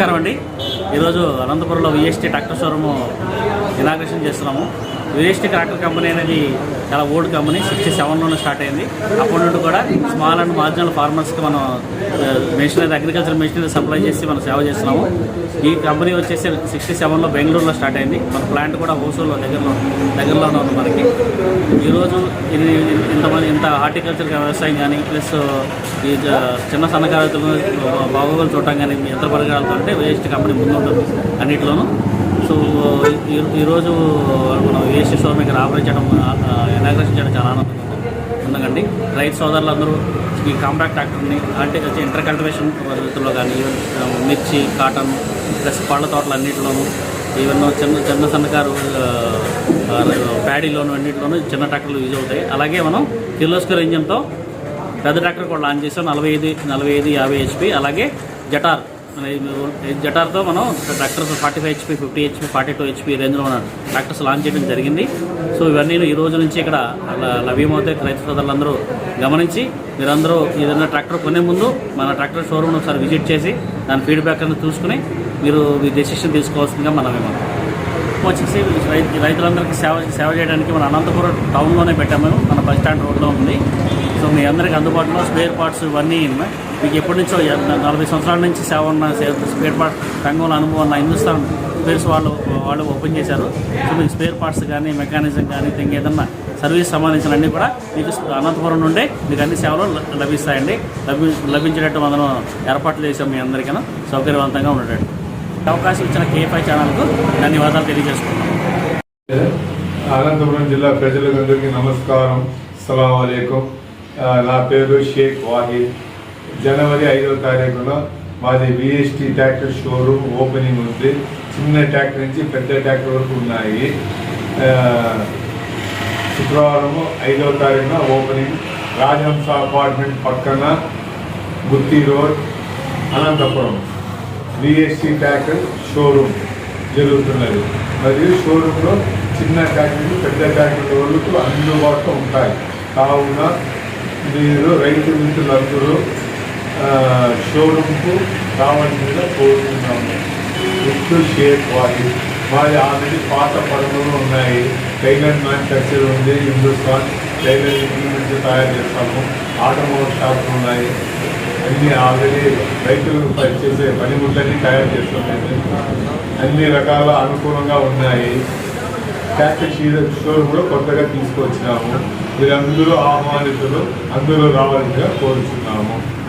నమస్కారం అండి. ఈరోజు అనంతపురంలో విఎస్టీ ట్రాక్టర్ షోరూము ఇనాగ్రేషన్ చేస్తున్నాము. వేస్ట్ క్రాకర్ కంపెనీ అనేది చాలా ఓల్డ్ కంపెనీ సిక్స్టీ సెవెన్లోనే స్టార్ట్ అయింది. అప్పటి నుండి కూడా స్మాల్ అండ్ మార్జినల్ ఫార్మర్స్కి మనం మెషినరీ అగ్రికల్చర్ మెషినరీ సప్లై చేసి మనం సేవ చేస్తున్నాము. ఈ కంపెనీ వచ్చేసి సిక్స్టీ సెవెన్లో బెంగళూరులో స్టార్ట్ అయింది. మన ప్లాంట్ కూడా హోసూర్లో దగ్గరలో దగ్గరలోనే ఉంది మనకి. ఈరోజు ఇది ఇంతమంది ఇంత హార్టికల్చర్ వ్యవసాయం కానీ ప్లస్ ఈ చిన్న సన్నకారు బాగోగులు చూడటం కానీ యంత్ర పరికరాలతో అంటే వేస్ట్ కంపెనీ ముందు ఉంటుంది అన్నింటిలోనూ. సో ఈ- ఈరోజు మనం ఏసీ స్వామికి ఇక్కడ ఆపరేట్ చేయడం ఇనాగ్రేషన్ చేయడం చాలా ఆనందంగా ఉందండి. రైతు సోదరులందరూ ఈ కాంపాక్ట్ ట్రాక్టర్ని అంటే ఇంటర్ కల్టివేషన్ పద్ధతుల్లో కానీ ఈవెన్ మిర్చి కాటన్ ప్లస్ పళ్ళ తోటలు అన్నింటిలోనూ ఈవెన్ చిన్న చిన్న సన్నకారు ప్యాడీలోను అన్నింటిలోనూ చిన్న ట్రాక్టర్లు యూజ్ అవుతాయి. అలాగే మనం కిర్లోస్కర్ ఇంజన్తో పెద్ద ట్రాక్టర్ కూడా లాంచ్ చేసాం నలభై ఐదు నలభై ఐదు యాభై హెచ్పి అలాగే జటార్ జటార్తో మనం tractors forty five HP fifty HP forty two HP రేంజ్లో ఉన్న ట్రాక్టర్స్ లాంచ్ చేయడం జరిగింది. సో ఇవన్నీ ఈ రోజు నుంచి ఇక్కడ లభ్యమవుతాయి రైతు సోదరులందరూ గమనించి మీరందరూ ఏదైనా ట్రాక్టర్ కొనే ముందు మన ట్రాక్టర్ షోరూమ్ ఒకసారి విజిట్ చేసి దాని ఫీడ్బ్యాక్ అనేది చూసుకుని మీరు మీ డెసిషన్ తీసుకోవాల్సిందిగా మనం ఏమన్నా వచ్చేసి రైతులందరికీ సేవ సేవ చేయడానికి మన అనంతపురం టౌన్లోనే పెట్టాము. మన బస్ స్టాండ్ రోడ్లో ఉంది. సో మీ అందరికీ అందుబాటులో స్పేర్ పార్ట్స్ ఇవన్నీ మీకు ఎప్పటి నుంచో నలభై సంవత్సరాల నుంచి సేవ ఉన్న స్పేర్ పార్ట్ రంగంలో అనుభవం ఉన్న హిందుస్థాన్ స్పేర్స్ వాళ్ళు వాళ్ళు ఓపెన్ చేశారు. సో మీకు స్పేర్ పార్ట్స్ కానీ మెకానిజం కానీ ఇంకా ఏదన్నా సర్వీస్ సంబంధించిన అన్నీ కూడా మీకు అనంతపురం నుండే మీకు అన్ని సేవలు లభిస్తాయండి. లభి లభించేటట్టు మనం ఏర్పాట్లు చేసాం మీ అందరికీ సౌకర్యవంతంగా ఉండేటట్టు. అవకాశం ఇచ్చిన కేఫై ఛానల్కు ధన్యవాదాలు తెలియజేసుకుంటున్నాం. అనంతపురం జిల్లా ప్రజలందరికీ నమస్కారం. సలాం అలైకుం. నా పేరు షేక్ వాహిద్. జనవరి ఐదవ తారీఖున మాది విఎస్టీ ట్రాక్టర్ షోరూమ్ ఓపెనింగ్ ఉంది. చిన్న ట్రాక్టర్ నుంచి పెద్ద ట్రాక్టర్ వరకు ఉన్నాయి. శుక్రవారం ఐదవ తారీఖున ఓపెనింగ్ రాజహంస అపార్ట్మెంట్ పక్కన Gooty road Anantapur VST tractor showroom జరుగుతున్నది. మరియు షోరూంలో చిన్న ట్రాక్టర్లు పెద్ద ట్రాక్టర్ల వరకు అందుబాటులో ఉంటాయి. కావున మీరు రైతు మిత్రులందరూ ఆ, షోరూంకు రావాల్సిందిగా కోరుతున్నాము షేప్ వాయి వారి మాది ఆల్రెడీ పాత పడవలు ఉన్నాయి. టైలర్ మ్యానుఫ్యాక్చర్ ఉంది. హిందుస్థాన్ టైలర్ ఇంప్లిమెంట్స్ తయారు చేస్తాము. ఆటోమొబైల్ షాప్స్ ఉన్నాయి. అన్నీ ఆల్రెడీ రైతులు చేసే పనిముట్లన్నీ తయారు చేస్తున్నాయి అన్ని రకాల అనుకూలంగా ఉన్నాయి. ట్రాక్టర్ కూడా కొత్తగా తీసుకొచ్చినాము. మీరందరూ ఆహ్వానితులు అందరూ రావాలని కోరుచున్నాము.